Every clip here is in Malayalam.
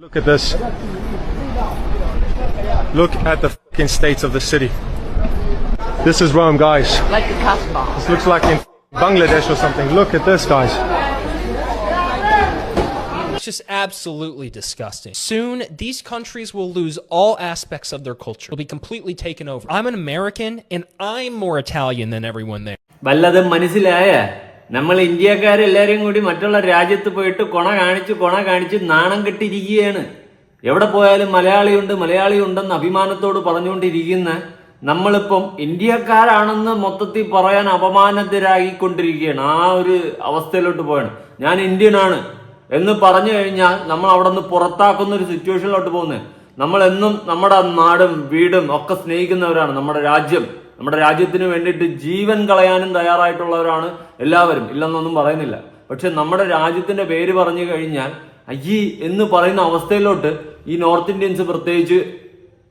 Look at this. Look at the fucking states of the city. This is Rome, guys. like the Casbah. This looks like in Bangladesh or something. Look at this, guys. It's just absolutely disgusting. Soon, these countries will lose all aspects of their culture. It'll be completely taken over. I'm an American, and I'm more Italian than everyone there. വല്ലതും മനസ്സിലായ നമ്മൾ ഇന്ത്യക്കാരെല്ലാരും കൂടി മറ്റുള്ള രാജ്യത്ത് പോയിട്ട് കൊണ കാണിച്ച് കൊണ കാണിച്ച് നാണം കെട്ടിരിക്കുകയാണ്. എവിടെ പോയാലും മലയാളിയുണ്ട് മലയാളി ഉണ്ടെന്ന് അഭിമാനത്തോട് പറഞ്ഞുകൊണ്ടിരിക്കുന്ന നമ്മളിപ്പം ഇന്ത്യക്കാരാണെന്ന് മൊത്തത്തിൽ പറയാൻ അപമാനത്തിലായിക്കൊണ്ടിരിക്കുകയാണ്. ആ ഒരു അവസ്ഥയിലോട്ട് പോയാണ് ഞാൻ ഇന്ത്യനാണ് എന്ന് പറഞ്ഞു കഴിഞ്ഞാൽ നമ്മൾ അവിടെ നിന്ന് പുറത്താക്കുന്ന ഒരു സിറ്റുവേഷനിലോട്ട് പോകുന്നത്. നമ്മൾ എന്നും നമ്മുടെ നാടും വീടും ഒക്കെ സ്നേഹിക്കുന്നവരാണ് നമ്മുടെ രാജ്യം. നമ്മുടെ രാജ്യത്തിന് വേണ്ടിയിട്ട് ജീവൻ കളയാനും തയ്യാറായിട്ടുള്ളവരാണ് എല്ലാവരും. ഇല്ലെന്നൊന്നും പറയുന്നില്ല. പക്ഷെ നമ്മുടെ രാജ്യത്തിന്റെ പേര് പറഞ്ഞു കഴിഞ്ഞാൽ അയ്യി എന്ന് പറയുന്ന അവസ്ഥയിലോട്ട് ഈ നോർത്ത് ഇന്ത്യൻസ് പ്രത്യേകിച്ച്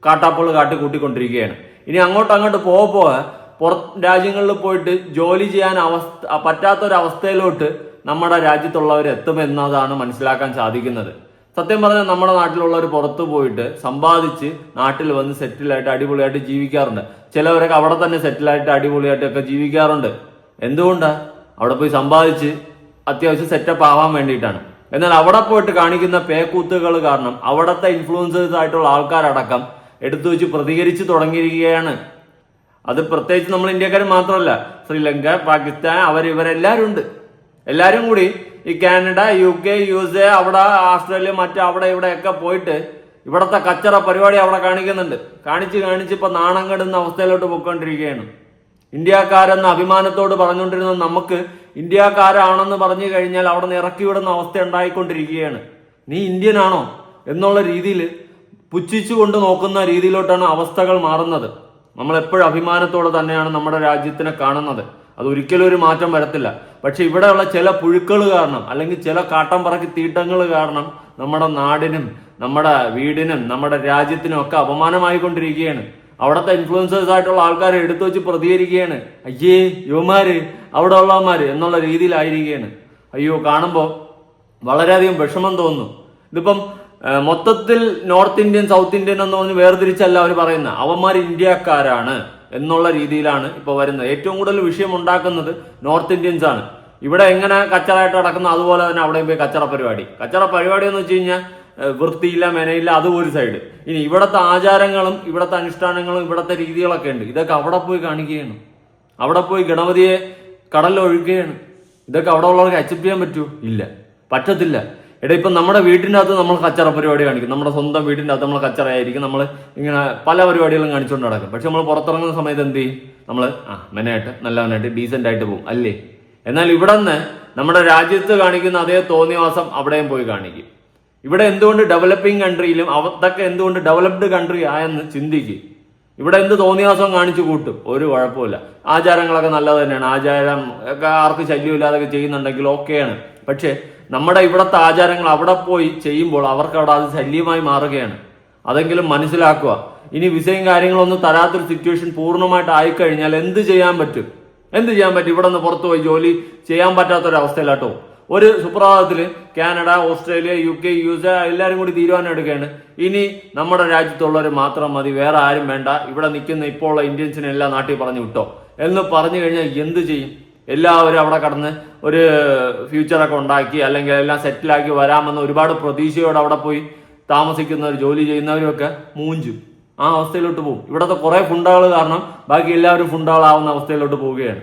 കാട്ടാപ്പോൾ കാട്ടി കൂട്ടിക്കൊണ്ടിരിക്കുകയാണ്. ഇനി അങ്ങോട്ട് അങ്ങോട്ട് പോകെ പോകെ പുറത്ത് രാജ്യങ്ങളിൽ പോയിട്ട് ജോലി ചെയ്യാൻ അവസ്ഥ പറ്റാത്തൊരവസ്ഥയിലോട്ട് നമ്മുടെ രാജ്യത്തുള്ളവർ എത്തുമെന്നതാണ് മനസ്സിലാക്കാൻ സാധിക്കുന്നത്. സത്യം പറഞ്ഞാൽ നമ്മുടെ നാട്ടിലുള്ളവർ പുറത്തു പോയിട്ട് സമ്പാദിച്ച് നാട്ടിൽ വന്ന് സെറ്റിലായിട്ട് അടിപൊളിയായിട്ട് ജീവിക്കാറുണ്ട്. ചിലവരൊക്കെ അവിടെ തന്നെ സെറ്റിലായിട്ട് അടിപൊളിയായിട്ടൊക്കെ ജീവിക്കാറുണ്ട്. എന്തുകൊണ്ടാ? അവിടെ പോയി സമ്പാദിച്ച് അത്യാവശ്യം സെറ്റപ്പ് ആവാൻ വേണ്ടിയിട്ടാണ്. എന്നാൽ അവിടെ പോയിട്ട് കാണിക്കുന്ന പേക്കൂത്തുകൾ കാരണം അവിടുത്തെ ഇൻഫ്ലുവൻസേഴ്സ് ആയിട്ടുള്ള ആൾക്കാരടക്കം എടുത്തു വെച്ച് പ്രതികരിച്ച് തുടങ്ങിയിരിക്കുകയാണ്. അത് പ്രത്യേകിച്ച് നമ്മൾ ഇന്ത്യക്കാർ മാത്രമല്ല ശ്രീലങ്ക പാകിസ്ഥാൻ അവർ ഇവരെല്ലാവരും ഉണ്ട് എല്ലാവരും കൂടി ഈ Canada U K U S A അവിടെ ആസ്ട്രേലിയ മറ്റു അവിടെ ഇവിടെ ഒക്കെ പോയിട്ട് ഇവിടത്തെ കച്ചറ പരിപാടി അവിടെ കാണിക്കുന്നുണ്ട്. കാണിച്ച് കാണിച്ച് ഇപ്പൊ നാണം കെടുന്ന അവസ്ഥയിലോട്ട് പോയിക്കൊണ്ടിരിക്കുകയാണ്. ഇന്ത്യക്കാരെന്ന അഭിമാനത്തോട് പറഞ്ഞുകൊണ്ടിരുന്ന നമുക്ക് ഇന്ത്യക്കാരാണെന്ന് പറഞ്ഞു കഴിഞ്ഞാൽ അവിടെ നിന്ന് ഇറക്കി വിടുന്ന അവസ്ഥ ഉണ്ടായിക്കൊണ്ടിരിക്കുകയാണ്. നീ ഇന്ത്യനാണോ എന്നുള്ള രീതിയിൽ പുച്ഛിച്ചു കൊണ്ട് നോക്കുന്ന രീതിയിലോട്ടാണ് അവസ്ഥകൾ മാറുന്നത്. നമ്മൾ എപ്പോഴും അഭിമാനത്തോടെ തന്നെയാണ് നമ്മുടെ രാജ്യത്തിനെ കാണുന്നത്. അത് ഒരിക്കലും ഒരു മാറ്റം വരത്തില്ല. പക്ഷെ ഇവിടെയുള്ള ചില പുഴുക്കൾ കാരണം അല്ലെങ്കിൽ ചില കാട്ടം പറക്കി തീട്ടങ്ങൾ കാരണം നമ്മുടെ നാടിനും നമ്മുടെ വീടിനും നമ്മുടെ രാജ്യത്തിനും ഒക്കെ അപമാനമായിക്കൊണ്ടിരിക്കുകയാണ്. അവിടുത്തെ ഇൻഫ്ലുവൻസേഴ്സ് ആയിട്ടുള്ള ആൾക്കാരെ എടുത്തു വെച്ച് പ്രതികരിക്കുകയാണ്. അയ്യേ യുവമാര് അവിടെ ഉള്ളവന്മാര് എന്നുള്ള രീതിയിലായിരിക്കുകയാണ്. അയ്യോ കാണുമ്പോൾ വളരെയധികം വിഷമം തോന്നുന്നു. ഇതിപ്പം മൊത്തത്തിൽ നോർത്ത് ഇന്ത്യൻ സൗത്ത് ഇന്ത്യൻ എന്ന് പറഞ്ഞ് വേർതിരിച്ചല്ല അവർ പറയുന്നത്. അവന്മാർ ഇന്ത്യക്കാരാണ്. എന്നുള്ള രീതിയിലാണ് ഇപ്പൊ വരുന്നത്. ഏറ്റവും കൂടുതൽ വിഷയം ഉണ്ടാക്കുന്നത് നോർത്ത് ഇന്ത്യൻസ് ആണ്. ഇവിടെ എങ്ങനെ കച്ചറായിട്ട് നടക്കുന്ന അതുപോലെ തന്നെ അവിടെയും പോയി കച്ചറ പരിപാടി. കച്ചറ പരിപാടി എന്ന് വെച്ച് കഴിഞ്ഞാൽ വൃത്തിയില്ല മെനയില്ല അത് ഒരു സൈഡ് ഇനി ഇവിടുത്തെ ആചാരങ്ങളും ഇവിടുത്തെ അനുഷ്ഠാനങ്ങളും ഇവിടുത്തെ രീതികളൊക്കെ ഉണ്ട്. ഇതൊക്കെ അവിടെ പോയി കാണിക്കുകയാണ്. അവിടെ പോയി ഗണപതിയെ കടലിൽ ഒഴുകുകയാണ്. ഇതൊക്കെ അവിടെ ഉള്ളവർക്ക് അക്സെപ്റ്റ് ചെയ്യാൻ പറ്റൂ? ഇല്ല. പറ്റത്തില്ല. എടാ ഇപ്പം നമ്മുടെ വീട്ടിന്റെ അകത്ത് നമ്മൾ കച്ചറ പരിപാടി കാണിക്കും. നമ്മുടെ സ്വന്തം വീട്ടിന്റെ അകത്ത് നമ്മൾ കച്ചറയായിരിക്കും. നമ്മൾ ഇങ്ങനെ പല പരിപാടികളും കാണിച്ചുകൊണ്ട് നടക്കും. പക്ഷെ നമ്മൾ പുറത്തിറങ്ങുന്ന സമയത്ത് എന്ത് ചെയ്യും? നമ്മൾ ആ മെനായിട്ട് നല്ലവനായിട്ട് ഡീസന്റ് ആയിട്ട് പോകും അല്ലേ? എന്നാൽ ഇവിടെ നിന്ന് നമ്മുടെ രാജ്യത്ത് കാണിക്കുന്ന അതേ തോന്നിയവാസം അവിടെയും പോയി കാണിക്കും. ഇവിടെ എന്തുകൊണ്ട് ഡെവലപ്പിംഗ് കൺട്രിയിലും അതൊക്കെ എന്തുകൊണ്ട് ഡെവലപ്ഡ് കൺട്രി ആയെന്ന് ചിന്തിക്കും. ഇവിടെ എന്ത് തോന്നിയാസം കാണിച്ചു കൂട്ടും. ഒരു കുഴപ്പമില്ല. ആചാരങ്ങളൊക്കെ നല്ലത് തന്നെയാണ്. ആചാരം ഒക്കെ ആർക്ക് ശല്യമില്ലാതൊക്കെ ചെയ്യുന്നുണ്ടെങ്കിൽ ഓക്കെയാണ്. പക്ഷേ നമ്മുടെ ഇവിടുത്തെ ആചാരങ്ങൾ അവിടെ പോയി ചെയ്യുമ്പോൾ അവർക്ക് അവിടെ അത് ശല്യമായി മാറുകയാണ്. അതെങ്കിലും മനസ്സിലാക്കുക. ഇനി വിസയും കാര്യങ്ങളൊന്നും തരാത്തൊരു സിറ്റുവേഷൻ പൂർണമായിട്ട് ആയിക്കഴിഞ്ഞാൽ എന്ത് ചെയ്യാൻ പറ്റും? എന്ത് ചെയ്യാൻ പറ്റും? ഇവിടെ നിന്ന് പുറത്തു പോയി ജോലി ചെയ്യാൻ പറ്റാത്തൊരവസ്ഥയിലാട്ടോ. ഒരു സുപ്രഭാതത്തിൽ Canada Australia U K U S എല്ലാവരും കൂടി തീരുമാനം എടുക്കുകയാണ്. ഇനി നമ്മുടെ രാജ്യത്തുള്ളവർ മാത്രം മതി വേറെ ആരും വേണ്ട. ഇവിടെ നിൽക്കുന്ന ഇപ്പോൾ ഉള്ള ഇന്ത്യൻസിനെ എല്ലാം നാട്ടിൽ പറഞ്ഞു വിട്ടോ. എന്ന് പറഞ്ഞു കഴിഞ്ഞാൽ എന്ത് ചെയ്യും? എല്ലാവരും അവിടെ കടന്ന് ഒരു ഫ്യൂച്ചറൊക്കെ ഉണ്ടാക്കി അല്ലെങ്കിൽ എല്ലാം സെറ്റിലാക്കി വരാമെന്ന് ഒരുപാട് പ്രതീക്ഷയോടെ അവിടെ പോയി താമസിക്കുന്നവർ ജോലി ചെയ്യുന്നവരും ഒക്കെ മൂഞ്ചും. ആ അവസ്ഥയിലോട്ട് പോകും. ഇവിടുത്തെ കുറെ ഫുണ്ടകൾ കാരണം ബാക്കി എല്ലാവരും ഫുണ്ടകളാവുന്ന അവസ്ഥയിലോട്ട് പോവുകയാണ്.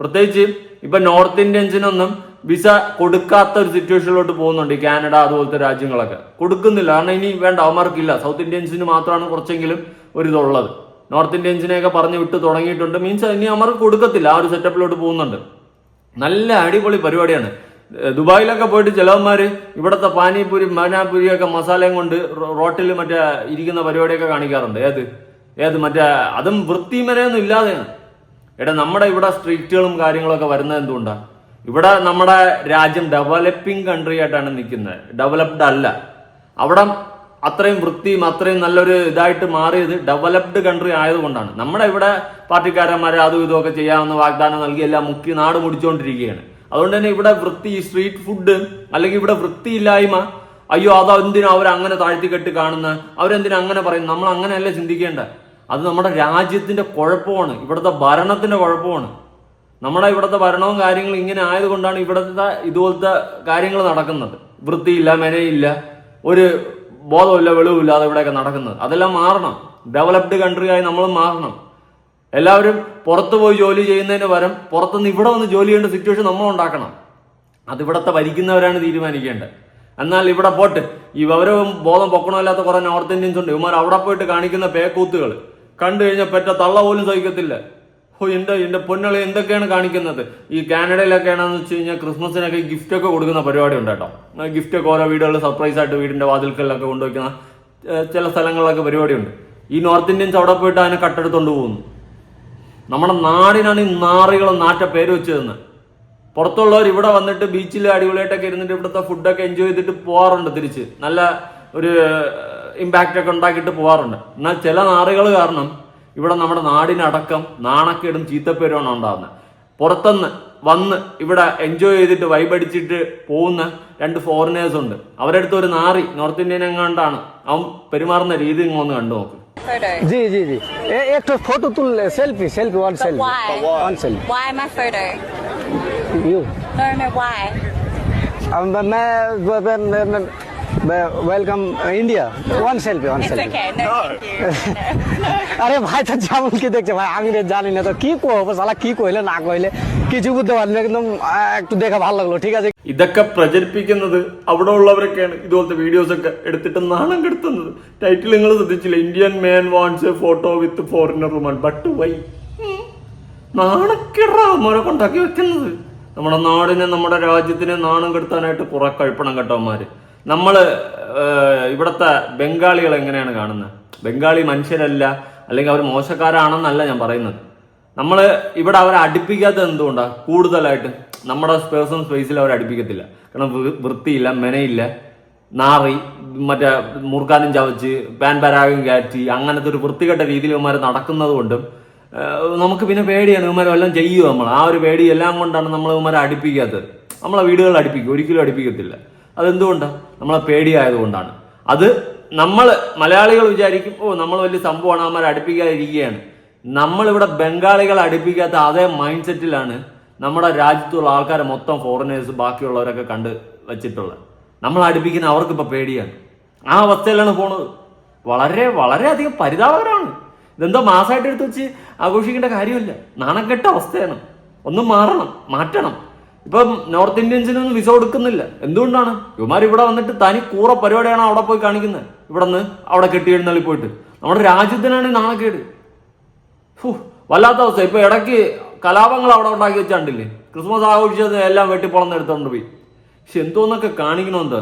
പ്രത്യേകിച്ച് ഇപ്പൊ നോർത്ത് ഇന്ത്യൻസിനൊന്നും വിസ കൊടുക്കാത്ത ഒരു സിറ്റുവേഷനിലോട്ട് പോകുന്നുണ്ട് ഈ കാനഡ അതുപോലത്തെ രാജ്യങ്ങളൊക്കെ. കൊടുക്കുന്നില്ല. കാരണം ഇനി വേണ്ട അവന്മാർക്കില്ല. സൗത്ത് ഇന്ത്യൻസിന് മാത്രമാണ് കുറച്ചെങ്കിലും ഒരു ഇതുള്ളത് നോർത്ത് ഇന്ത്യൻസിനെയൊക്കെ പറഞ്ഞു വിട്ട് തുടങ്ങിയിട്ടുണ്ട്. മീൻസ് ഇനി അവർക്ക് കൊടുക്കത്തില്ല. ആ ഒരു സെറ്റപ്പിലോട്ട് പോകുന്നുണ്ട്. നല്ല അടിപൊളി പരിപാടിയാണ്. ദുബായിലൊക്കെ പോയിട്ട് ചിലവന്മാര് ഇവിടുത്തെ പാനിപൂരി മനാപൂരി ഒക്കെ മസാലയും കൊണ്ട് റോട്ടിൽ മറ്റേ ഇരിക്കുന്ന പരിപാടിയൊക്കെ കാണിക്കാറുണ്ട്. ഏത്? ഏത് മറ്റേ അതും വൃത്തിമരയൊന്നും ഇല്ലാതെയാണ്. എടാ നമ്മുടെ ഇവിടെ സ്ട്രീറ്റുകളും കാര്യങ്ങളൊക്കെ വരുന്നത് എന്തുകൊണ്ടാ? ഇവിടെ നമ്മുടെ രാജ്യം ഡെവലപ്പിംഗ് കൺട്രി ആയിട്ടാണ് നിൽക്കുന്നത്. ഡെവലപ്ഡ് അല്ല. അവിടെ അത്രയും വൃത്തിയും അത്രയും നല്ലൊരു ഇതായിട്ട് മാറിയത് ഡെവലപ്ഡ് കൺട്രി ആയതുകൊണ്ടാണ്. നമ്മുടെ ഇവിടെ പാർട്ടിക്കാരന്മാരെ അതും ഇതുമൊക്കെ ചെയ്യാമെന്ന് വാഗ്ദാനം നൽകി എല്ലാം മുക്കി നാട് മുടിച്ചുകൊണ്ടിരിക്കുകയാണ് അതുകൊണ്ട് തന്നെ ഇവിടെ വൃത്തി സ്ട്രീറ്റ് ഫുഡ് അല്ലെങ്കിൽ ഇവിടെ വൃത്തിയില്ലായ്മ അയ്യോ അതെന്തിനാ അവരങ്ങനെ താഴ്ത്തി കെട്ടി കാണുന്ന? അവരെന്തിനാ അങ്ങനെ പറയും നമ്മൾ അങ്ങനെയല്ല ചിന്തിക്കേണ്ട അത് നമ്മുടെ രാജ്യത്തിന്റെ കുഴപ്പമാണ്. ഇവിടുത്തെ ഭരണത്തിന്റെ കുഴപ്പമാണ്. നമ്മുടെ ഇവിടുത്തെ ഭരണവും കാര്യങ്ങളും ഇങ്ങനെ ആയതുകൊണ്ടാണ് ഇവിടുത്തെ ഇതുപോലത്തെ കാര്യങ്ങൾ നടക്കുന്നത്. വൃത്തിയില്ല മെനയില്ല ഒരു ബോധമില്ല വെളിവില്ലാതെ ഇവിടെയൊക്കെ നടക്കുന്നത്. അതെല്ലാം മാറണം. ഡെവലപ്ഡ് കൺട്രി ആയി നമ്മൾ മാറണം. എല്ലാവരും പുറത്തു പോയി ജോലി ചെയ്യുന്നതിന് പകരം പുറത്തുനിന്ന് ഇവിടെ വന്ന് ജോലി ചെയ്യേണ്ട സിറ്റുവേഷൻ നമ്മൾ ഉണ്ടാക്കണം. അതിവിടത്തെ ഭരിക്കുന്നവരാണ് തീരുമാനിക്കേണ്ടത്. എന്നാൽ ഇവിടെ പോട്ട് ഈ ബോധം പൊക്കണമല്ലാത്ത കുറെ നോർത്ത് ഇന്ത്യൻസ് ഉണ്ട്. ഇവന്മാർ അവിടെ പോയിട്ട് കാണിക്കുന്ന പേക്കൂത്തുകൾ കണ്ടു കഴിഞ്ഞാൽ പെറ്റ തള്ള പോലും സഹിക്കത്തില്ല. ഓ എന്റെ എന്റെ പൊന്നളി എന്തൊക്കെയാണ് കാണിക്കുന്നത്? ഈ കാനഡയിലൊക്കെയാണെന്ന് വെച്ച് കഴിഞ്ഞാൽ ക്രിസ്മസിനൊക്കെ ഗിഫ്റ്റ് ഒക്കെ കൊടുക്കുന്ന പരിപാടി ഉണ്ട് കേട്ടോ. ഗിഫ്റ്റ് ഒക്കെ ഓരോ വീടുകളിൽ സർപ്രൈസ് ആയിട്ട് വീടിന്റെ വാതിൽക്കലിലൊക്കെ കൊണ്ടുവയ്ക്കുന്ന ചില സ്ഥലങ്ങളിലൊക്കെ പരിപാടിയുണ്ട്. ഈ നോർത്ത് ഇന്ത്യൻസ് അവിടെ പോയിട്ട് അതിനെ കട്ടെടുത്തോണ്ട് പോകുന്നു. നമ്മുടെ നാടിനാണ് ഈ നാറികൾ നാറ്റ പേര് വെച്ച് തന്നത് പുറത്തുള്ളവർ ഇവിടെ വന്നിട്ട് ബീച്ചിൽ അടിപൊളിയായിട്ടൊക്കെ ഇരുന്നിട്ട് ഇവിടുത്തെ ഫുഡൊക്കെ എൻജോയ് ചെയ്തിട്ട് പോകാറുണ്ട് തിരിച്ച്. നല്ല ഒരു ഇമ്പാക്റ്റ് ഒക്കെ ഉണ്ടാക്കിയിട്ട് പോകാറുണ്ട് എന്നാൽ ചില നാറുകൾ കാരണം ഇവിടെ നമ്മുടെ നാടിനടക്കം നാണക്കേടും ചീത്തപ്പേരുമാണ് ഉണ്ടാകുന്നത് പുറത്തുനിന്ന് വന്ന് ഇവിടെ എൻജോയ് ചെയ്തിട്ട് വൈബടിച്ചിട്ട് പോകുന്ന രണ്ട് ഫോറിനേഴ്സ് ഉണ്ട് അവരുടെ അടുത്ത് ഒരു നാറി നോർത്ത് ഇന്ത്യൻ എങ്ങാണ്ടാണ് അവൻ പെരുമാറുന്ന രീതി ഇങ്ങ് ഒന്ന് കണ്ടു നോക്ക് photo. जी जी जी ए, एक तो फोटो तुल selfie selfie one But selfie why? One selfie Why my photo? You No, no, why? अब मैं welcome uh, India. One selfie, one it's selfie. Okay, no, no. আরে ভাই তো যেমন কি দেখছে? ভাই আমি জানি না की को করবো সালা কি কইলে না কইলে? কিছু বুঝতে एकदम একদম একটু দেখে ভালো লাগলো ঠিক আছে? ഇതൊക്കെ പ്രചരിപ്പിക്കുന്നത് അവിടെ ഉള്ളവരൊക്കെയാണ്. ഇതുപോലത്തെ വീഡിയോസ് ഒക്കെ എടുത്തിട്ട് നാണം കെടുത്തുന്നത് ടൈറ്റിൽ നിങ്ങൾ ശ്രദ്ധിച്ചില്ല? Indian man wants photo with foreigner woman but why നാണക്കെടാ മോരെ കൊണ്ടാക്കി വെക്കുന്നത്. നമ്മുടെ നാടിനെ നമ്മുടെ രാജ്യത്തിനെ നാണം കെടുത്താനായിട്ട് കുറെ കഴിപ്പണം കേട്ടവന്മാര്. നമ്മൾ ഏഹ്, ഇവിടുത്തെ ബംഗാളികൾ എങ്ങനെയാണ് കാണുന്നത്? ബംഗാളി മനുഷ്യരല്ല അല്ലെങ്കിൽ അവർ മോശക്കാരാണെന്നല്ല ഞാൻ പറയുന്നത്. നമ്മൾ ഇവിടെ അവരെ അടുപ്പിക്കാത്തത് എന്തുകൊണ്ടാണ് കൂടുതലായിട്ട് നമ്മുടെ പേഴ്സണൽ സ്പേസിൽ അവരെ അടുപ്പിക്കത്തില്ല. കാരണം വൃത്തിയില്ല മെനയില്ല. നാറി മറ്റേ മുറുക്കാനും ചവച്ച് പാൻ പരാഗം കയറ്റി അങ്ങനത്തെ ഒരു വൃത്തികെട്ട രീതിയിൽ ഇവന്മാർ നടക്കുന്നത് കൊണ്ടും നമുക്ക് പിന്നെ പേടിയാണ് ഇവന്മാർ എല്ലാം ചെയ്യുമോ നമ്മൾ? ആ ഒരു പേടി എല്ലാം കൊണ്ടാണ് നമ്മൾ ഇവന്മാരെ അടുപ്പിക്കാത്തത്. നമ്മളെ വീടുകളിൽ അടുപ്പിക്കും ഒരിക്കലും അടുപ്പിക്കത്തില്ല. അതെന്തുകൊണ്ടാണ് നമ്മളെ പേടിയായതുകൊണ്ടാണ്. അത് നമ്മൾ മലയാളികൾ വിചാരിക്കും ഓ നമ്മൾ വലിയ സംഭവമാണ് അവന്മാരെ അടുപ്പിക്കാതിരിക്കുകയാണ്. നമ്മളിവിടെ ബംഗാളികളെ അടുപ്പിക്കാത്ത അതേ മൈൻഡ് സെറ്റിലാണ് നമ്മുടെ രാജ്യത്തുള്ള ആൾക്കാരെ മൊത്തം ഫോറിനേഴ്സ് ബാക്കിയുള്ളവരൊക്കെ കണ്ട് വെച്ചിട്ടുള്ളത്. നമ്മൾ അടുപ്പിക്കുന്ന അവർക്ക് ഇപ്പൊ പേടിയാണ്. ആ അവസ്ഥയിലാണ് പോണത്. വളരെ വളരെ അധികം പരിതാപകരമാണ്. ഇതെന്തോ മാസമായിട്ട് എടുത്ത് വെച്ച് ആഘോഷിക്കേണ്ട കാര്യമില്ല. നാണക്കെട്ട അവസ്ഥയാണ്. ഒന്നും മാറണം മാറ്റണം. ഇപ്പം നോർത്ത് ഇന്ത്യൻസിനൊന്നും വിസ കൊടുക്കുന്നില്ല. എന്തുകൊണ്ടാണ്? ഇവന്മാർ ഇവിടെ വന്നിട്ട് തനി കൂറ പരിപാടിയാണ് അവിടെ പോയി കാണിക്കുന്നത്. ഇവിടെ നിന്ന് അവിടെ കെട്ടി എഴുന്നള്ളി പോയിട്ട് നമ്മുടെ രാജ്യത്തിനാണ് നാണക്കേട്. ഫു, വല്ലാത്ത അവസ്ഥ. ഇപ്പൊ ഇടയ്ക്ക് കലാപങ്ങൾ അവിടെ ഉണ്ടാക്കി വെച്ചാണ്ടില്ലേ? ക്രിസ്മസ് ആഘോഷിച്ചത് എല്ലാം വെട്ടിപ്പൊളന്ന് എടുത്തോണ്ട് പോയി. പക്ഷെ എന്തോന്നൊക്കെ കാണിക്കണമെന്ത്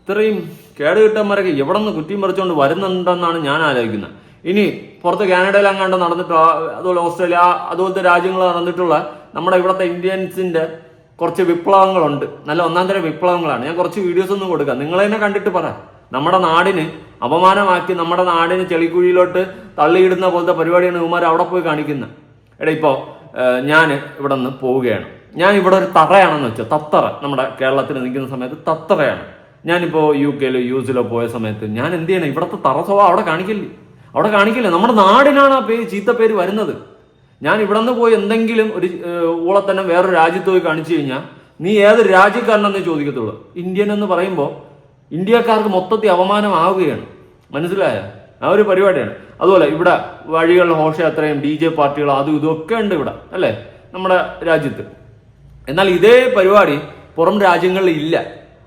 ഇത്രയും കേട് കിട്ടന്മാരൊക്കെ എവിടെ നിന്ന് കുറ്റിയും പറിച്ചുകൊണ്ട് വരുന്നുണ്ടെന്നാണ് ഞാൻ ആലോചിക്കുന്നത്. ഇനി പുറത്ത് കാനഡയിൽ അങ്ങാണ്ട് നടന്നിട്ട് അതുപോലെ ഓസ്ട്രേലിയ അതുപോലത്തെ രാജ്യങ്ങൾ നടന്നിട്ടുള്ള നമ്മുടെ ഇവിടുത്തെ ഇന്ത്യൻസിന്റെ കുറച്ച് വിപ്ലവങ്ങളുണ്ട്. നല്ല ഒന്നാം തരം വിപ്ലവങ്ങളാണ്. ഞാൻ കുറച്ച് വീഡിയോസ് ഒന്നും കൊടുക്കാം. നിങ്ങൾ തന്നെ കണ്ടിട്ട് പറ. നമ്മുടെ നാടിന് അപമാനമാക്കി നമ്മുടെ നാടിന് ചെളിക്കുഴിയിലോട്ട് തള്ളിയിടുന്ന പോലത്തെ പരിപാടിയാണ് ഇവന്മാർ അവിടെ പോയി കാണിക്കുന്നത്. എടാ ഇപ്പോൾ ഞാൻ ഇവിടെ നിന്ന് പോവുകയാണ്. ഞാൻ ഇവിടെ ഒരു തറയാണെന്ന് വെച്ചാൽ തത്തറ. നമ്മുടെ കേരളത്തിൽ നിൽക്കുന്ന സമയത്ത് തത്തറയാണ്. ഞാനിപ്പോൾ യു കെയിലോ യു എസിലോ പോയ സമയത്ത് ഞാൻ എന്ത് ചെയ്യണം? ഇവിടുത്തെ തറ സ്വഭാവം അവിടെ കാണിക്കില്ലേ? അവിടെ കാണിക്കില്ല? നമ്മുടെ നാടിനാണ് ആ പേര് ചീത്ത പേര് വരുന്നത്. ഞാൻ ഇവിടെ നിന്ന് പോയി എന്തെങ്കിലും ഒരു ഏഹ്, ഊളെ തന്നെ വേറൊരു രാജ്യത്ത് പോയി കാണിച്ചു കഴിഞ്ഞാൽ നീ ഏത് രാജ്യക്കാരനെന്ന് ചോദിക്കത്തുള്ളൂ. ഇന്ത്യൻ എന്ന് പറയുമ്പോൾ ഇന്ത്യക്കാർക്ക് മൊത്തത്തിൽ അപമാനമാവുകയാണ്. മനസ്സിലായ? ആ ഒരു പരിപാടിയാണ്. അതുപോലെ ഇവിടെ വഴികളിൽ ഘോഷയാത്രയും ഡി ജെ പാർട്ടികളും അതും ഇതൊക്കെ ഉണ്ട് ഇവിടെ അല്ലേ? നമ്മുടെ രാജ്യത്ത്. എന്നാൽ ഇതേ പരിപാടി പുറം രാജ്യങ്ങളിൽ ഇല്ല.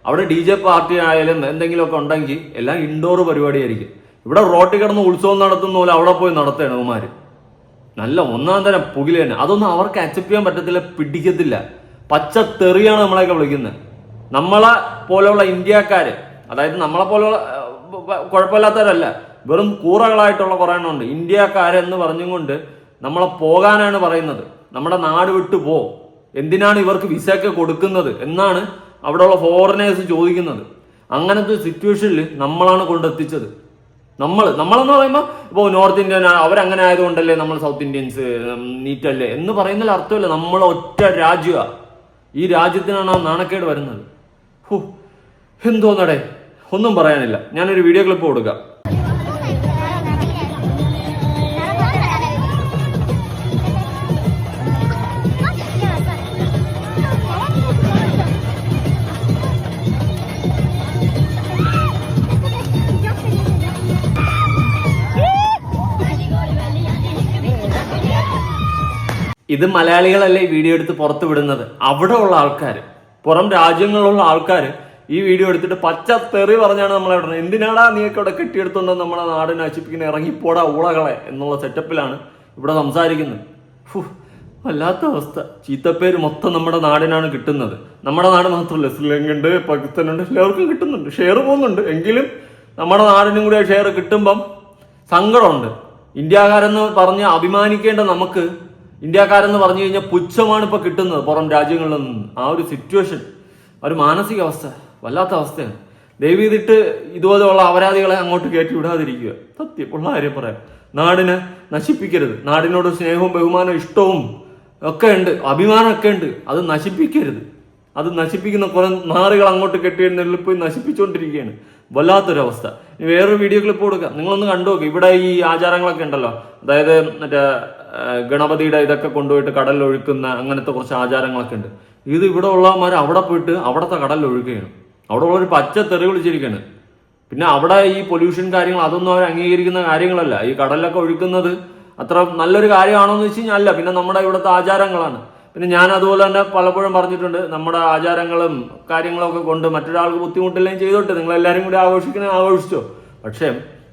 അവിടെ ഡി ജെ പാർട്ടി ആയാലും എന്തെങ്കിലുമൊക്കെ ഉണ്ടെങ്കിൽ എല്ലാം ഇൻഡോർ പരിപാടിയായിരിക്കും. ഇവിടെ റോട്ടിൽ കിടന്ന് ഉത്സവം നടത്തുന്ന പോലെ അവിടെ പോയി നടത്തുകയാണ് അവന്മാര്. നല്ല ഒന്നാം തരം പുകിൽ തന്നെ. അതൊന്നും അവർക്ക് അക്സെപ്റ്റ് ചെയ്യാൻ പറ്റത്തില്ല പിടിക്കത്തില്ല. പച്ച തെറിയാണ് നമ്മളെയൊക്കെ വിളിക്കുന്നത്. നമ്മളെ പോലെയുള്ള ഇന്ത്യക്കാര് അതായത് നമ്മളെ പോലെയുള്ള കുഴപ്പമില്ലാത്തവരല്ല. വെറും കൂറകളായിട്ടുള്ള കുറേ എണ്ണം ഉണ്ട് ഇന്ത്യക്കാരെന്ന് പറഞ്ഞും കൊണ്ട് നമ്മളെ പോകാനാണ് പറയുന്നത്. നമ്മുടെ നാട് വിട്ടു പോ. എന്തിനാണ് ഇവർക്ക് വിസ ഒക്കെ കൊടുക്കുന്നത് എന്നാണ് അവിടെയുള്ള ഫോറിനേഴ്സ് ചോദിക്കുന്നത്. അങ്ങനത്തെ സിറ്റുവേഷനിൽ നമ്മളാണ് കൊണ്ടെത്തിച്ചത് നമ്മൾ നമ്മളെന്ന് പറയുമ്പോൾ ഇപ്പോൾ നോർത്ത് ഇന്ത്യൻ അവരങ്ങനെ ആയതുകൊണ്ടല്ലേ നമ്മൾ സൗത്ത് ഇന്ത്യൻസ് നീറ്റല്ലേ? എന്ന് പറയുന്നതിൽ അർത്ഥമില്ല. നമ്മൾ ഒറ്റ രാജ്യമാണ് ഈ രാജ്യത്തിനാണ് ആ നാണക്കേട് വരുന്നത്. ഹു. എന്തോന്നടേ? ഒന്നും പറയാനില്ല. ഞാനൊരു വീഡിയോ ക്ലിപ്പ് കൊടുക്കാം. ഇത് മലയാളികളല്ലേ വീഡിയോ എടുത്ത് പുറത്ത് വിടുന്നത്? അവിടെ ഉള്ള ആൾക്കാർ പുറം രാജ്യങ്ങളിലുള്ള ആൾക്കാർ ഈ വീഡിയോ എടുത്തിട്ട് പച്ച തെറി പറഞ്ഞാണ് നമ്മളെ വിടുന്നത് എന്തിനാടാ നീയൊക്കെ ഇവിടെ കെട്ടിയെടുത്തോണ്ട് നമ്മുടെ നാട് നശിപ്പിക്കുന്ന ഇറങ്ങിപ്പോടാ ഊളകളെ എന്നുള്ള സെറ്റപ്പിലാണ് ഇവിടെ സംസാരിക്കുന്നത്. വല്ലാത്ത അവസ്ഥ. ചീത്തപ്പേര് മൊത്തം നമ്മുടെ നാടിനാണ് കിട്ടുന്നത്. നമ്മുടെ നാട് മാത്രമല്ല ശ്രീലങ്ക ഉണ്ട് പാകിസ്ഥാൻ ഉണ്ട് എല്ലാവർക്കും കിട്ടുന്നുണ്ട്. ഷെയർ പോകുന്നുണ്ട്. എങ്കിലും നമ്മുടെ നാടിനും കൂടി ഷെയർ കിട്ടുമ്പം സങ്കടമുണ്ട്. ഇന്ത്യക്കാരെന്ന് പറഞ്ഞ് അഭിമാനിക്കേണ്ട നമുക്ക് ഇന്ത്യക്കാരെന്ന് പറഞ്ഞു കഴിഞ്ഞാൽ പുച്ഛമാണ് ഇപ്പൊ കിട്ടുന്നത് പുറം രാജ്യങ്ങളിൽ നിന്ന്. ആ ഒരു സിറ്റുവേഷൻ ഒരു മാനസികാവസ്ഥ വല്ലാത്ത അവസ്ഥയാണ്. ദയവ് ചെയ്തിട്ട് ഇതുപോലെയുള്ള അപരാധികളെ അങ്ങോട്ട് കയറ്റി വിടാതിരിക്കുക. സത്യം ഉള്ള കാര്യം പറയാം. നാടിനെ നശിപ്പിക്കരുത്. നാടിനോട് സ്നേഹവും ബഹുമാനവും ഇഷ്ടവും ഒക്കെ ഉണ്ട് അഭിമാനമൊക്കെ ഉണ്ട്. അത് നശിപ്പിക്കരുത്. അത് നശിപ്പിക്കുന്ന കുറെ നാറുകൾ അങ്ങോട്ട് കെട്ടിയിരുന്നതിൽ പോയി നശിപ്പിച്ചുകൊണ്ടിരിക്കുകയാണ്. വല്ലാത്തൊരവസ്ഥ. വേറൊരു വീഡിയോ ക്ലിപ്പ് കൊടുക്കാം. നിങ്ങളൊന്ന് കണ്ടു നോക്ക് ഇവിടെ ഈ ആചാരങ്ങളൊക്കെ ഉണ്ടല്ലോ. അതായത് മറ്റേ ഗണപതിയുടെ ഇതൊക്കെ കൊണ്ടുപോയിട്ട് കടലിൽ ഒഴുക്കുന്ന അങ്ങനത്തെ കുറച്ച് ആചാരങ്ങളൊക്കെ ഉണ്ട്. ഇത് ഇവിടെ ഉള്ളവന്മാർ അവിടെ പോയിട്ട് അവിടുത്തെ കടലിൽ ഒഴുകുകയാണ് അവിടെ ഉള്ളൊരു പച്ച തെറി വിളിച്ചിരിക്കുകയാണ് പിന്നെ അവിടെ ഈ പൊല്യൂഷൻ കാര്യങ്ങൾ അതൊന്നും അവർ അംഗീകരിക്കുന്ന കാര്യങ്ങളല്ല. ഈ കടലിലൊക്കെ ഒഴുക്കുന്നത് അത്ര നല്ലൊരു കാര്യമാണോ എന്ന് വെച്ച് കഴിഞ്ഞാൽ അല്ല. പിന്നെ നമ്മുടെ ഇവിടുത്തെ ആചാരങ്ങളാണ്. പിന്നെ ഞാൻ അതുപോലെ തന്നെ പലപ്പോഴും പറഞ്ഞിട്ടുണ്ട്. നമ്മുടെ ആചാരങ്ങളും കാര്യങ്ങളൊക്കെ കൊണ്ട് മറ്റൊരാൾക്ക് ബുദ്ധിമുട്ടില്ലെങ്കിൽ ചെയ്തോട്ടെ. നിങ്ങളെല്ലാവരും കൂടി ആഘോഷിക്കണേ ആഘോഷിച്ചോ. പക്ഷേ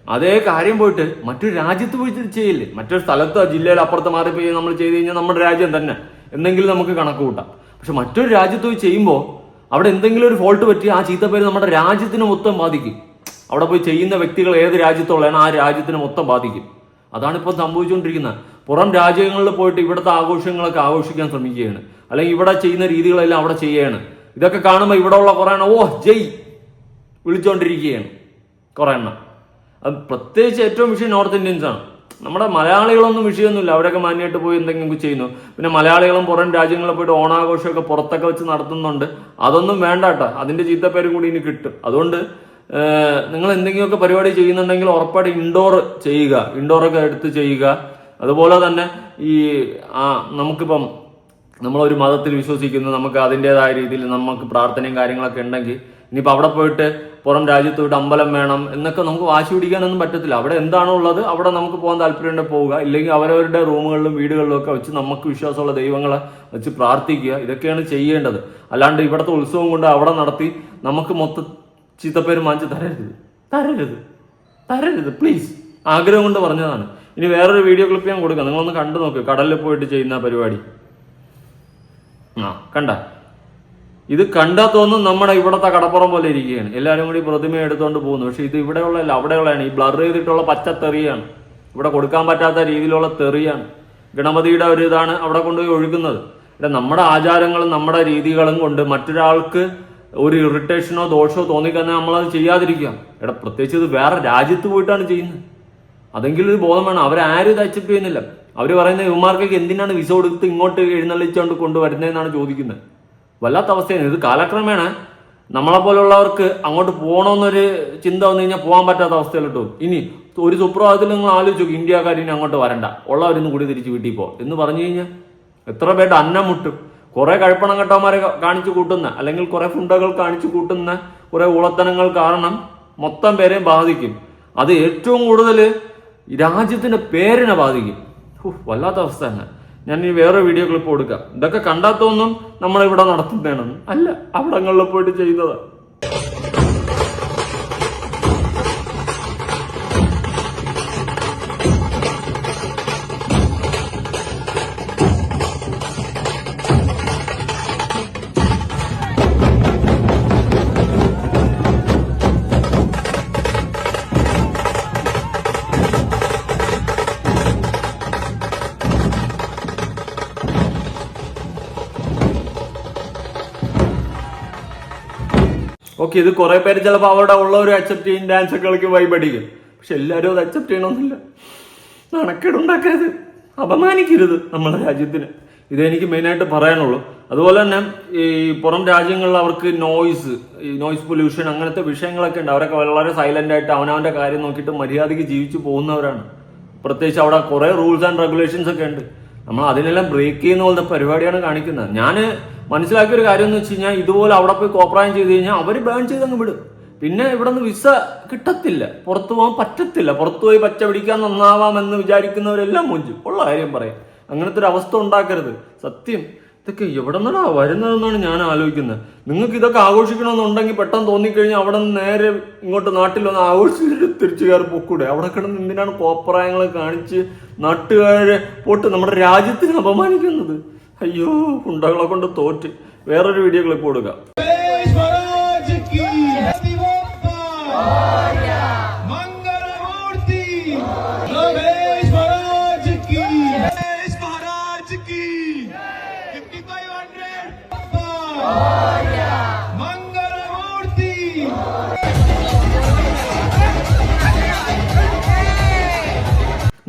അതേ കാര്യം പോയിട്ട് മറ്റൊരു രാജ്യത്ത് ഇത് ചെയ്യില്ലേ? മറ്റൊരു സ്ഥലത്തോ ജില്ലയിൽ അപ്പുറത്ത് പോയി നമ്മൾ ചെയ്ത് കഴിഞ്ഞാൽ നമ്മുടെ രാജ്യം തന്നെ. എന്തെങ്കിലും നമുക്ക് കണക്ക് കൂട്ടാം. പക്ഷെ മറ്റൊരു രാജ്യത്ത് പോയി ചെയ്യുമ്പോൾ അവിടെ എന്തെങ്കിലും ഒരു ഫോൾട്ട് പറ്റി ആ ചീത്തപ്പേര് നമ്മുടെ രാജ്യത്തിന് മൊത്തം ബാധിക്കും. അവിടെ പോയി ചെയ്യുന്ന വ്യക്തികൾ ഏത് രാജ്യത്തുള്ളതാണ് ആ രാജ്യത്തിന് മൊത്തം ബാധിക്കും. അതാണ് ഇപ്പോൾ സംഭവിച്ചുകൊണ്ടിരിക്കുന്നത്. പുറം രാജ്യങ്ങളിൽ പോയിട്ട് ഇവിടുത്തെ ആഘോഷങ്ങളൊക്കെ ആഘോഷിക്കാൻ ശ്രമിക്കുകയാണ്. അല്ലെങ്കിൽ ഇവിടെ ചെയ്യുന്ന രീതികളെല്ലാം അവിടെ ചെയ്യുകയാണ്. ഇതൊക്കെ കാണുമ്പോൾ ഇവിടെ ഉള്ള കുറേ എണ്ണം ഓ ജയ് വിളിച്ചുകൊണ്ടിരിക്കുകയാണ് കുറേ എണ്ണം. അത് പ്രത്യേകിച്ച് ഏറ്റവും വിഷയം നോർത്ത് ഇന്ത്യൻസ് ആണ് നമ്മുടെ മലയാളികളൊന്നും വിഷയമൊന്നുമില്ല. അവരൊക്കെ മാന്യമായിട്ട് പോയി എന്തെങ്കിലും ചെയ്യുന്നു. പിന്നെ മലയാളികളും പുറം രാജ്യങ്ങളിൽ പോയിട്ട് ഓണാഘോഷമൊക്കെ പുറത്തൊക്കെ വെച്ച് നടത്തുന്നുണ്ട്. അതൊന്നും വേണ്ട കേട്ടോ. അതിന്റെ ചീത്തപ്പേര് കൂടി ഇനി കിട്ടും. അതുകൊണ്ട് നിങ്ങൾ എന്തെങ്കിലുമൊക്കെ പരിപാടി ചെയ്യുന്നുണ്ടെങ്കിൽ ഉറപ്പായിട്ട് ഇൻഡോർ ചെയ്യുക. ഇൻഡോറൊക്കെ എടുത്ത് ചെയ്യുക. അതുപോലെ തന്നെ ഈ ആ നമുക്കിപ്പം നമ്മളൊരു മതത്തിൽ വിശ്വസിക്കുന്നു. നമുക്ക് അതിന്റെതായ രീതിയിൽ നമുക്ക് പ്രാർത്ഥനയും കാര്യങ്ങളൊക്കെ ഉണ്ടെങ്കിൽ ഇനിയിപ്പോൾ അവിടെ പോയിട്ട് പുറം രാജ്യത്ത് പോയിട്ട് അമ്പലം വേണം എന്നൊക്കെ നമുക്ക് വാശി പിടിക്കാനൊന്നും പറ്റത്തില്ല. അവിടെ എന്താണോ ഉള്ളത് അവിടെ നമുക്ക് പോകാൻ താല്പര്യമുണ്ട് പോവുക. ഇല്ലെങ്കിൽ അവരവരുടെ റൂമുകളിലും വീടുകളിലും ഒക്കെ വെച്ച് നമുക്ക് വിശ്വാസമുള്ള ദൈവങ്ങളെ വെച്ച് പ്രാർത്ഥിക്കുക. ഇതൊക്കെയാണ് ചെയ്യേണ്ടത്. അല്ലാണ്ട് ഇവിടുത്തെ ഉത്സവം കൊണ്ട് അവിടെ നടത്തി നമുക്ക് മൊത്ത ചീത്തപ്പേര് മാഞ്ച് തരരുത്. തരരുത്. തരരുത്. പ്ലീസ്. ആഗ്രഹം കൊണ്ട് പറഞ്ഞതാണ്. ഇനി വേറൊരു വീഡിയോ ക്ലിപ്പ് ഞാൻ കൊടുക്കാം. നിങ്ങളൊന്ന് കണ്ടു നോക്ക്. കടലിൽ പോയിട്ട് ചെയ്യുന്ന പരിപാടി. ആ കണ്ട. ഇത് കണ്ടാ തോന്നും നമ്മുടെ ഇവിടത്തെ കടപ്പുറം പോലെ ഇരിക്കുകയാണ്. എല്ലാവരും കൂടി പ്രതിമ എടുത്തുകൊണ്ട് പോകുന്നു. പക്ഷെ ഇത് ഇവിടെയുള്ളതല്ല അവിടെയുള്ളതാണ്. ഈ ബ്ലർ ചെയ്തിട്ടുള്ള പച്ച തെറിയാണ്. ഇവിടെ കൊടുക്കാൻ പറ്റാത്ത രീതിയിലുള്ള തെറിയാണ്. ഗണപതിയുടെ ഒരു ഇതാണ് അവിടെ കൊണ്ടുപോയി ഒഴുകുന്നത്. ഇവിടെ നമ്മുടെ ആചാരങ്ങളും നമ്മുടെ രീതികളും കൊണ്ട് മറ്റൊരാൾക്ക് ഒരു ഇറിറ്റേഷനോ ദോഷമോ തോന്നിക്കഴിഞ്ഞാൽ നമ്മളത് ചെയ്യാതിരിക്കുക എടാ പ്രത്യേകിച്ച് ഇത് വേറെ രാജ്യത്ത് പോയിട്ടാണ് ചെയ്യുന്നത്. അതെങ്കിലും ഒരു ബോധം വേണം. അവരാരും ഇത് അക്സെപ്റ്റ് ചെയ്യുന്നില്ല. അവർ പറയുന്ന യുവമാർക്കൊക്കെ എന്തിനാണ് വിസ കൊടുത്ത് ഇങ്ങോട്ട് എഴുന്നള്ളിച്ചുകൊണ്ട് കൊണ്ടുവരുന്നതെന്നാണ് ചോദിക്കുന്നത്. വല്ലാത്ത അവസ്ഥയാണ്. ഇത് കാലക്രമേണ നമ്മളെ പോലുള്ളവർക്ക് അങ്ങോട്ട് പോകണമെന്നൊരു ചിന്ത വന്നു കഴിഞ്ഞാൽ പോകാൻ പറ്റാത്ത അവസ്ഥയിലിട്ടു ഇനി ഒരു സുപ്രഭാതത്തിൽ നിങ്ങൾ ആലോചിച്ചു ഇന്ത്യക്കാരിനി അങ്ങോട്ട് വരണ്ട. ഉള്ളവരൊന്നും കൂടി തിരിച്ച് വീട്ടിൽ പോ എന്ന് പറഞ്ഞു കഴിഞ്ഞാൽ എത്ര പേരുടെ അന്നം മുട്ടും. കുറെ കഴിപ്പണം കെട്ടവന്മാരെ കാണിച്ചു കൂട്ടുന്ന അല്ലെങ്കിൽ കുറേ ഫുണ്ടകൾ കാണിച്ചു കൂട്ടുന്ന കുറേ ഉളത്തനങ്ങൾ കാരണം മൊത്തം പേരെയും ബാധിക്കും. അത് ഏറ്റവും കൂടുതൽ രാജ്യത്തിന്റെ പേരിനെ ബാധിക്കും. വല്ലാത്ത അവസ്ഥ തന്നെ. ഞാൻ ഇനി വേറെ വീഡിയോ ക്ലിപ്പ് കൊടുക്കാം ഇതൊക്കെ കണ്ടാത്തൊന്നും നമ്മളിവിടെ നടത്തുന്നതാണെന്ന്. അല്ല അവിടങ്ങളിൽ പോയിട്ട് ചെയ്യുന്നതാണ് ഓക്കെ ഇത് കുറെ പേര് ചിലപ്പോൾ അവിടെ ഉള്ളവർ അക്സെപ്റ്റ് ചെയ്യും ഡാൻസ് ഒക്കെ കളിക്കും വൈബ് അടിക്കും. പക്ഷെ എല്ലാവരും അത് അക്സെപ്റ്റ് ചെയ്യണമെന്നില്ല നണക്കേടുണ്ടാക്കരുത്. അപമാനിക്കരുത് നമ്മുടെ രാജ്യത്തിന്. ഇതെനിക്ക് മെയിനായിട്ട് പറയാനുള്ളൂ. അതുപോലെ തന്നെ ഈ പുറം രാജ്യങ്ങളിൽ അവർക്ക് നോയ്സ് ഈ നോയ്സ് പൊല്യൂഷൻ അങ്ങനത്തെ വിഷയങ്ങളൊക്കെ ഉണ്ട്. അവരൊക്കെ വളരെ സൈലന്റ് ആയിട്ട് അവനവന്റെ കാര്യം നോക്കിയിട്ട് മര്യാദയ്ക്ക് ജീവിച്ചു പോകുന്നവരാണ്. പ്രത്യേകിച്ച് അവിടെ കുറേ റൂൾസ് ആൻഡ് റെഗുലേഷൻസ് ഒക്കെ ഉണ്ട്. നമ്മൾ അതിനെല്ലാം ബ്രേക്ക് ചെയ്യുന്ന പോലത്തെ പരിപാടിയാണ് കാണിക്കുന്നത്. ഞാൻ മനസ്സിലാക്കിയ ഒരു കാര്യം എന്ന് വെച്ച് കഴിഞ്ഞാൽ ഇതുപോലെ അവിടെ പോയി കോപ്രായം ചെയ്ത് കഴിഞ്ഞാൽ അവർ ബാൻ ചെയ്തങ്ങ് വിടും. പിന്നെ ഇവിടെ നിന്ന് വിസ കിട്ടത്തില്ല. പുറത്തു പോകാൻ പറ്റത്തില്ല. പുറത്തു പോയി പച്ച പിടിക്കാൻ നന്നാവാം എന്ന് വിചാരിക്കുന്നവരെല്ലാം മുഞ്ചു. ഉള്ള കാര്യം പറയാം. അങ്ങനത്തെ ഒരു അവസ്ഥ ഉണ്ടാക്കരുത്. സത്യം. ഇതൊക്കെ എവിടെ നിന്നാ വരുന്നതെന്നാണ് ഞാൻ ആലോചിക്കുന്നത്. നിങ്ങൾക്ക് ഇതൊക്കെ ആഘോഷിക്കണമെന്നുണ്ടെങ്കിൽ പെട്ടെന്ന് തോന്നിക്കഴിഞ്ഞാൽ അവിടെ നിന്ന് നേരെ ഇങ്ങോട്ട് നാട്ടിൽ വന്ന് ആഘോഷിച്ചിട്ട് തിരിച്ചു കയറി പൊക്കൂടെ. അവിടെ കിടന്ന് എന്തിനാണ് കോപ്രായങ്ങൾ കാണിച്ച് നാട്ടുകാരെ പോട്ട് നമ്മുടെ രാജ്യത്തിന് അപമാനിക്കുന്നത്? അയ്യോ ഗുണ്ടകളെ കൊണ്ട് തോറ്റ്. വേറൊരു വീഡിയോ ക്ലിപ്പ് കൊടുക്ക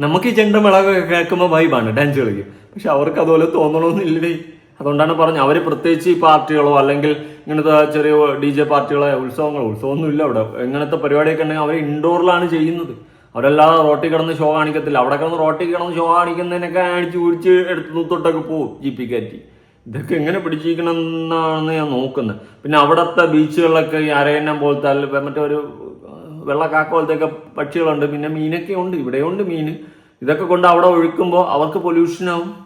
നമുക്ക് ഈ ചെണ്ട മിളകൊക്കെ കേൾക്കുമ്പോൾ വൈബാണ് ഡാൻസ് കളിക്കും. പക്ഷെ അവർക്ക് അതുപോലെ തോന്നണമെന്നില്ലേ അതുകൊണ്ടാണ് പറഞ്ഞത്. അവർ പ്രത്യേകിച്ച് ഈ പാർട്ടികളോ അല്ലെങ്കിൽ ഇങ്ങനത്തെ ചെറിയ ഡി ജെ പാർട്ടികളോ ഉത്സവങ്ങളോ ഉത്സവമൊന്നും ഇല്ല അവിടെ. ഇങ്ങനത്തെ പരിപാടിയൊക്കെ ഉണ്ടെങ്കിൽ അവർ ഇൻഡോറിലാണ് ചെയ്യുന്നത്. അവരല്ലാതെ റോട്ടിൽ കിടന്ന് ഷോ കാണിക്കത്തില്ല. അവിടെ കിടന്ന് റോട്ടിൽ കിടന്ന് ഷോ കാണിക്കുന്നതിനൊക്കെ അടിച്ച് കുടിച്ച് എടുത്ത് തൊട്ടൊക്കെ പോവും ജീപ്പി കയറ്റി ഇതൊക്കെ എങ്ങനെ പിടിച്ചിരിക്കണം എന്നാണ് ഞാൻ നോക്കുന്നത്. പിന്നെ അവിടുത്തെ ബീച്ചുകളിലൊക്കെ ഈ അരയന്നം പോലത്തെ മറ്റേ ഒരു വെള്ളക്കാക്ക പോലത്തെയൊക്കെ പക്ഷികളുണ്ട്. പിന്നെ മീനൊക്കെ ഉണ്ട്. ഇവിടെയുണ്ട് മീൻ. ഇതൊക്കെ കൊണ്ട് അവിടെ ഒഴുക്കുമ്പോൾ അവർക്ക് പൊല്യൂഷനാവും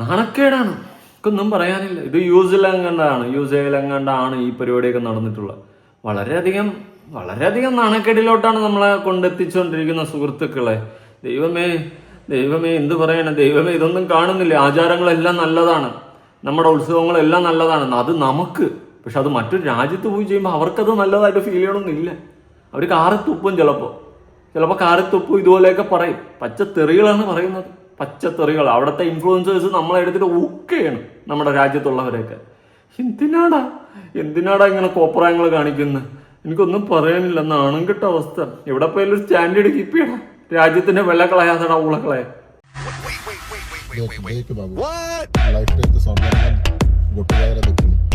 നാണക്കേടാണ്. ഒന്നും പറയാനില്ല. ഇത് യൂസിലെങ്ങാണ്ടാണ് യൂസയിലെങ്ങാണ്ടാണ് ഈ പരിപാടിയൊക്കെ നടന്നിട്ടുള്ളത്. വളരെയധികം വളരെയധികം നാണക്കേടിലോട്ടാണ് നമ്മളെ കൊണ്ടെത്തിച്ചുകൊണ്ടിരിക്കുന്ന സുഹൃത്തുക്കളെ. ദൈവമേ ദൈവമേ എന്ത് പറയണം? ദൈവമേ ഇതൊന്നും കാണുന്നില്ല. ആചാരങ്ങളെല്ലാം നല്ലതാണ്. നമ്മുടെ ഉത്സവങ്ങളെല്ലാം നല്ലതാണ്. അത് നമുക്ക്. പക്ഷെ അത് മറ്റൊരു രാജ്യത്ത് പോയി ചെയ്യുമ്പോൾ അവർക്കത് നല്ലതായിട്ട് ഫീൽ ചെയ്യണമെന്നില്ല അവർ കാറി ചിലപ്പോൾ ചിലപ്പോൾ കാറി ഇതുപോലെയൊക്കെ പറയും. പച്ച പച്ചത്തെറികളാണ് പറയുന്നത്. പച്ചത്തെറികൾ അവിടുത്തെ ഇൻഫ്ലുവൻസേഴ്സ് നമ്മളെ എടുത്തിട്ട് ഒക്കെയാണ് നമ്മുടെ രാജ്യത്തുള്ളവരെയൊക്കെ എന്തിനാടാ എന്തിനാടാ ഇങ്ങനെ കോപ്രായങ്ങൾ കാണിക്കുന്നത് എനിക്കൊന്നും പറയാനില്ല നാണംകിട്ട അവസ്ഥ എവിടെ പോയാലും സ്റ്റാൻഡേർഡ് കീപ്പ് ചെയ്യണം രാജ്യത്തിന്റെ വെള്ളക്കളയാതടാ ഊളക്കളയ What? Life take this online one. Go to.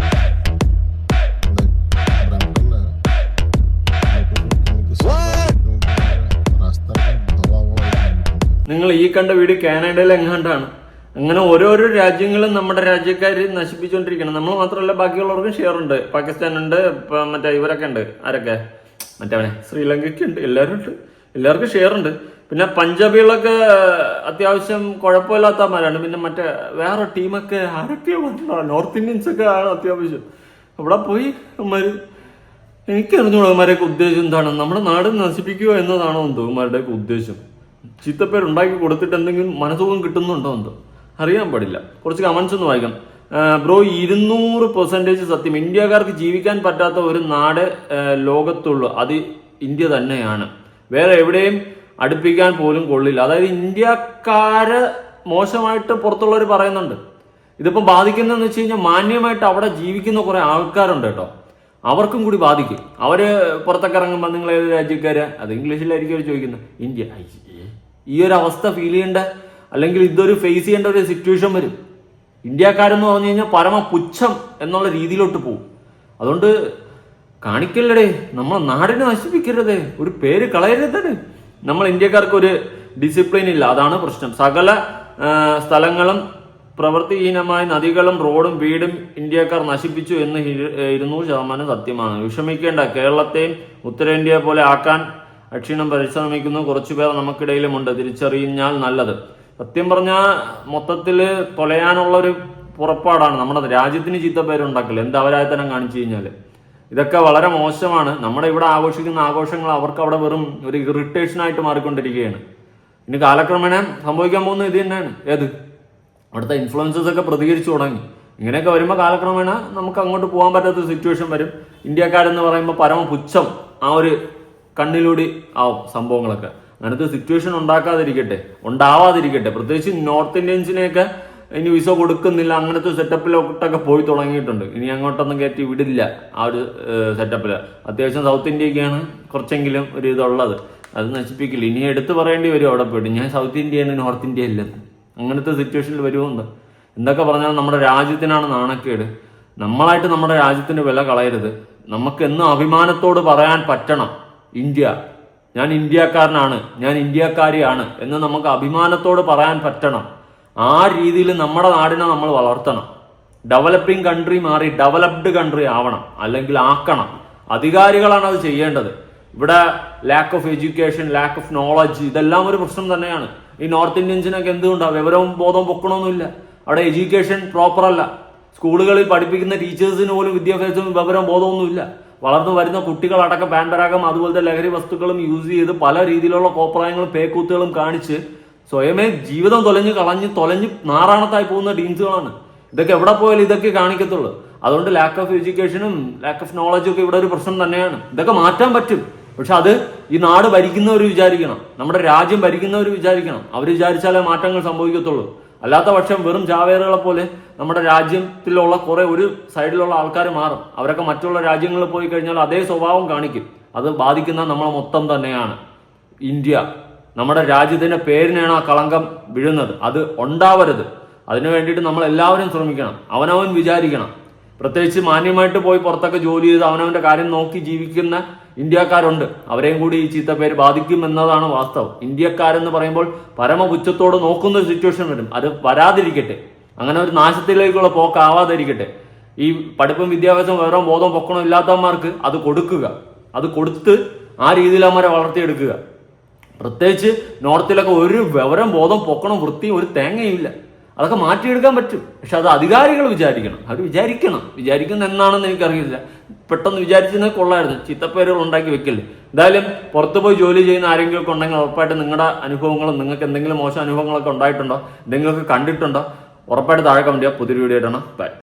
നിങ്ങൾ ഈ കണ്ട വീട് കാനഡയിൽ എങ്ങാണ്ടാണ്. അങ്ങനെ ഓരോരോ രാജ്യങ്ങളും നമ്മുടെ രാജ്യക്കാർ നശിപ്പിച്ചുകൊണ്ടിരിക്കണം നമ്മൾ മാത്രമല്ല ബാക്കിയുള്ളവർക്കും ഷെയർ ഉണ്ട്. പാകിസ്ഥാൻ ഉണ്ട് മറ്റേ ഇവരൊക്കെ ഉണ്ട്. ആരൊക്കെ? മറ്റവനെ ശ്രീലങ്കയ്ക്ക് ഉണ്ട്. എല്ലാവരും ഉണ്ട്. എല്ലാവർക്കും ഷെയർ ഉണ്ട്. പിന്നെ പഞ്ചാബികളൊക്കെ അത്യാവശ്യം കുഴപ്പമില്ലാത്തമാരാണ് പിന്നെ മറ്റേ വേറെ ടീമൊക്കെ ആരൊക്കെയോ വന്നിട്ടുണ്ടോ? നോർത്ത് ഇന്ത്യൻസ് ഒക്കെ ആണ് അത്യാവശ്യം. അവിടെ പോയി അവന്മാര്. എനിക്ക് അറിഞ്ഞൂടാ അവന്മാരെയൊക്കെ ഉദ്ദേശം എന്താണ്? നമ്മുടെ നാട് നശിപ്പിക്കുക എന്നതാണോ എന്തോ ഉദ്ദേശം. ചീത്തപ്പേര് ഉണ്ടാക്കി കൊടുത്തിട്ട് എന്തെങ്കിലും മനസ്സുഖം കിട്ടുന്നുണ്ടോ എന്തോ? അറിയാൻ പാടില്ല. കുറച്ച് കമൻസ് ഒന്ന് വായിക്കാം ബ്രോ ഇരുന്നൂറ് പെർസെന്റേജ് സത്യം. ഇന്ത്യക്കാർക്ക് ജീവിക്കാൻ പറ്റാത്ത ഒരു നാട് ലോകത്തുള്ളൂ. അത് ഇന്ത്യ തന്നെയാണ്. വേറെ എവിടെയും അടുപ്പിക്കാൻ പോലും കൊള്ളില്ല. അതായത് ഇന്ത്യക്കാര് മോശമായിട്ട് പുറത്തുള്ളവർ പറയുന്നുണ്ട്. ഇതിപ്പം ബാധിക്കുന്നതെന്ന് വെച്ച് കഴിഞ്ഞാൽ മാന്യമായിട്ട് അവിടെ ജീവിക്കുന്ന കുറെ ആൾക്കാരുണ്ട് കേട്ടോ. അവർക്കും കൂടി ബാധിക്കും. അവർ പുറത്തൊക്കെ ഇറങ്ങുമ്പോൾ നിങ്ങൾ ഏത് രാജ്യക്കാര്? അത് ഇംഗ്ലീഷിലായിരിക്കും അവർ ചോദിക്കുന്നത്. ഇന്ത്യ. ഈ ഒരു അവസ്ഥ ഫീൽ ചെയ്യേണ്ട അല്ലെങ്കിൽ ഇതൊരു ഫേസ് ചെയ്യേണ്ട ഒരു സിറ്റുവേഷൻ വരും. ഇന്ത്യക്കാരെന്ന് പറഞ്ഞു കഴിഞ്ഞാൽ പരമ പുച്ഛം എന്നുള്ള രീതിയിലോട്ട് പോകും അതുകൊണ്ട് കാണിക്കല്ലടേ നമ്മളെ നാടിനെ നശിപ്പിക്കരുതേ. ഒരു പേര് കളയരുതേ. നമ്മൾ ഇന്ത്യക്കാർക്ക് ഒരു ഡിസിപ്ലിൻ ഇല്ല. അതാണ് പ്രശ്നം. സകല സ്ഥലങ്ങളും പ്രവൃത്തിഹീനമായ നദികളും റോഡും വീടും ഇന്ത്യക്കാർ നശിപ്പിച്ചു എന്ന് ഇരു- ഇരുന്നൂറ് ശതമാനം സത്യമാണ്. വിഷമിക്കേണ്ട. കേരളത്തെയും ഉത്തരേന്ത്യ പോലെ ആക്കാൻ അക്ഷീണം പരിശ്രമിക്കുന്ന. കുറച്ചുപേർ നമുക്കിടയിലുമുണ്ട്. തിരിച്ചറിഞ്ഞാൽ നല്ലത്. സത്യം പറഞ്ഞാൽ മൊത്തത്തിൽ പൊലയാനുള്ള ഒരു പുറപ്പാടാണ്. നമ്മുടെ രാജ്യത്തിന് ചീത്തപ്പേരുണ്ടാക്കൽ എന്ത് അവരായത്തനം കാണിച്ചു കഴിഞ്ഞാൽ. ഇതൊക്കെ വളരെ മോശമാണ്. നമ്മുടെ ഇവിടെ ആഘോഷിക്കുന്ന ആഘോഷങ്ങൾ അവർക്ക് അവിടെ വെറും ഒരു ഇറിറ്റേഷനായിട്ട് മാറിക്കൊണ്ടിരിക്കുകയാണ്. ഇനി കാലക്രമേണ സംഭവിക്കാൻ പോകുന്നത് ഇത് തന്നെയാണ്. ഏത്? അവിടുത്തെ ഇൻഫ്ലുവൻസസ് ഒക്കെ പ്രതികരിച്ചു തുടങ്ങി. ഇങ്ങനെയൊക്കെ വരുമ്പോൾ കാലക്രമേണ നമുക്ക് അങ്ങോട്ട് പോകാൻ പറ്റാത്ത സിറ്റുവേഷൻ വരും. ഇന്ത്യക്കാരെന്ന് പറയുമ്പോൾ പരമപുച്ഛം ആ ഒരു കണ്ണിലൂടെ ആവും സംഭവങ്ങളൊക്കെ. അങ്ങനത്തെ സിറ്റുവേഷൻ ഉണ്ടാക്കാതിരിക്കട്ടെ ഉണ്ടാവാതിരിക്കട്ടെ. പ്രത്യേകിച്ച് നോർത്ത് ഇന്ത്യൻസിനെയൊക്കെ ഇനി വിസ കൊടുക്കുന്നില്ല അങ്ങനത്തെ സെറ്റപ്പിലോട്ടൊക്കെ പോയി തുടങ്ങിയിട്ടുണ്ട്. ഇനി അങ്ങോട്ടൊന്നും കയറ്റി വിടില്ല ആ ഒരു സെറ്റപ്പിൽ അത്യാവശ്യം സൗത്ത് ഇന്ത്യക്കാണ് കുറച്ചെങ്കിലും ഒരു ഇതുള്ളത്. അത് നശിപ്പിക്കില്ല. ഇനി എടുത്തു പറയേണ്ടി വരും അവിടെ പോയിട്ട്. ഞാൻ സൗത്ത് ഇന്ത്യയാണ് നോർത്ത് ഇന്ത്യ അല്ലെന്ന് അങ്ങനത്തെ സിറ്റുവേഷനിൽ വരുമുണ്ട് എന്തൊക്കെ പറഞ്ഞാലും നമ്മുടെ രാജ്യത്തിനാണ് നാണക്കേട്. നമ്മളായിട്ട് നമ്മുടെ രാജ്യത്തിന്റെ വില കളയരുത്. നമുക്ക് എന്നും അഭിമാനത്തോട് പറയാൻ പറ്റണം. ഇന്ത്യ. ഞാൻ ഇന്ത്യക്കാരനാണ്. ഞാൻ ഇന്ത്യക്കാരിയാണ് എന്ന് നമുക്ക് അഭിമാനത്തോട് പറയാൻ പറ്റണം. ആ രീതിയിൽ നമ്മുടെ നാടിനെ നമ്മൾ വളർത്തണം. ഡെവലപ്പിംഗ് കൺട്രി മാറി ഡെവലപ്ഡ് കൺട്രി ആവണം. അല്ലെങ്കിൽ ആക്കണം. അധികാരികളാണ് അത് ചെയ്യേണ്ടത്. ഇവിടെ lack of education lack of knowledge ഇതെല്ലാം ഒരു പ്രശ്നം തന്നെയാണ്. ഈ നോർത്ത് ഇന്ത്യൻസിനൊക്കെ എന്തുകൊണ്ടാണ് വിവരവും ബോധവും പൊക്കണമൊന്നുമില്ല. അവിടെ എഡ്യൂക്കേഷൻ പ്രോപ്പർ അല്ല സ്കൂളുകളിൽ പഠിപ്പിക്കുന്ന ടീച്ചേഴ്സിന് പോലും വിദ്യാഭ്യാസവും വിവരവും ബോധമൊന്നുമില്ല. വളർന്നു വരുന്ന കുട്ടികളടക്കം പാൻപരാഗം അതുപോലത്തെ ലഹരി വസ്തുക്കളും യൂസ് ചെയ്ത് പല രീതിയിലുള്ള കോപ്രായങ്ങളും പേക്കൂത്തുകളും കാണിച്ച് സ്വയമേ ജീവിതം തൊലഞ്ഞ് കളഞ്ഞ് തൊലഞ്ഞ് നാറാണത്തായി പോകുന്ന ടീംസുകളാണ് ഇതൊക്കെ എവിടെ പോയാലും ഇതൊക്കെ കാണിക്കത്തുള്ളൂ. അതുകൊണ്ട് ലാക്ക് ഓഫ് എഡ്യൂക്കേഷനും ലാക്ക് ഓഫ് നോളജും ഒക്കെ ഇവിടെ ഒരു പ്രശ്നം തന്നെയാണ്. ഇതൊക്കെ മാറ്റാൻ പറ്റും. പക്ഷെ അത് ഈ നാട് ഭരിക്കുന്നവർ വിചാരിക്കണം. നമ്മുടെ രാജ്യം ഭരിക്കുന്നവർ വിചാരിക്കണം. അവർ വിചാരിച്ചാലേ മാറ്റങ്ങൾ സംഭവിക്കത്തുള്ളൂ. അല്ലാത്ത പക്ഷം വെറും ചാവേറുകളെ പോലെ നമ്മുടെ രാജ്യത്തിലുള്ള കുറെ ഒരു സൈഡിലുള്ള ആൾക്കാർ മാറും. അവരൊക്കെ മറ്റുള്ള രാജ്യങ്ങളിൽ പോയി കഴിഞ്ഞാൽ അതേ സ്വഭാവം കാണിക്കും. അത് ബാധിക്കുന്ന നമ്മളെ മൊത്തം തന്നെയാണ്. ഇന്ത്യ. നമ്മുടെ രാജ്യത്തിന്റെ പേരിനാണ് ആ കളങ്കം വീഴുന്നത്. അത് ഉണ്ടാവരുത്. അതിനു വേണ്ടിയിട്ട് നമ്മൾ എല്ലാവരും ശ്രമിക്കണം. അവനവൻ വിചാരിക്കണം. പ്രത്യേകിച്ച് മാന്യമായിട്ട് പോയി പുറത്തൊക്കെ ജോലി ചെയ്ത് അവനവന്റെ കാര്യം നോക്കി ജീവിക്കുന്ന ഇന്ത്യക്കാരുണ്ട്. അവരെയും കൂടി ഈ ചീത്ത പേര് ബാധിക്കും എന്നതാണ് വാസ്തവം. ഇന്ത്യക്കാരെന്ന് പറയുമ്പോൾ പരമപുച്ഛത്തോട് നോക്കുന്ന ഒരു സിറ്റുവേഷൻ വരും. അത് വരാതിരിക്കട്ടെ. അങ്ങനെ ഒരു നാശത്തിലേക്കുള്ള പോക്കാവാതിരിക്കട്ടെ. ഈ പഠിപ്പും വിദ്യാഭ്യാസവും വിവരവും ബോധവും പൊക്കണോ ഇല്ലാത്തവന്മാർക്ക് അത് കൊടുക്കുക. അത് കൊടുത്ത് ആ രീതിയിൽ അവന്മാരെ വളർത്തിയെടുക്കുക. പ്രത്യേകിച്ച് നോർത്തിലൊക്കെ ഒരു വിവരം ബോധം പൊക്കണം വൃത്തിയും ഒരു തേങ്ങയും ഇല്ല. അതൊക്കെ മാറ്റിയെടുക്കാൻ പറ്റും. പക്ഷെ അത് അധികാരികൾ വിചാരിക്കണം. അവർ വിചാരിക്കണം. വിചാരിക്കുന്ന എന്നാണെന്ന് എനിക്കറിയില്ല. പെട്ടെന്ന് വിചാരിച്ചതിനെ കൊള്ളായിരുന്നു. ചിത്തപ്പേരുകൾ ഉണ്ടാക്കി വെക്കില്ലേ. എന്തായാലും പുറത്തുപോയി ജോലി ചെയ്യുന്ന ആരെങ്കിലും ഒക്കെ ഉണ്ടെങ്കിൽ ഉറപ്പായിട്ട് നിങ്ങളുടെ അനുഭവങ്ങളും നിങ്ങൾക്ക് എന്തെങ്കിലും മോശം അനുഭവങ്ങളൊക്കെ ഉണ്ടായിട്ടുണ്ടോ? എന്തെങ്കിലുമൊക്കെ കണ്ടിട്ടുണ്ടോ? ഉറപ്പായിട്ട് താഴെ കമന്റ് ചെയ്യുക പുതിയൊരു വീഡിയോ ഇടണം ബൈ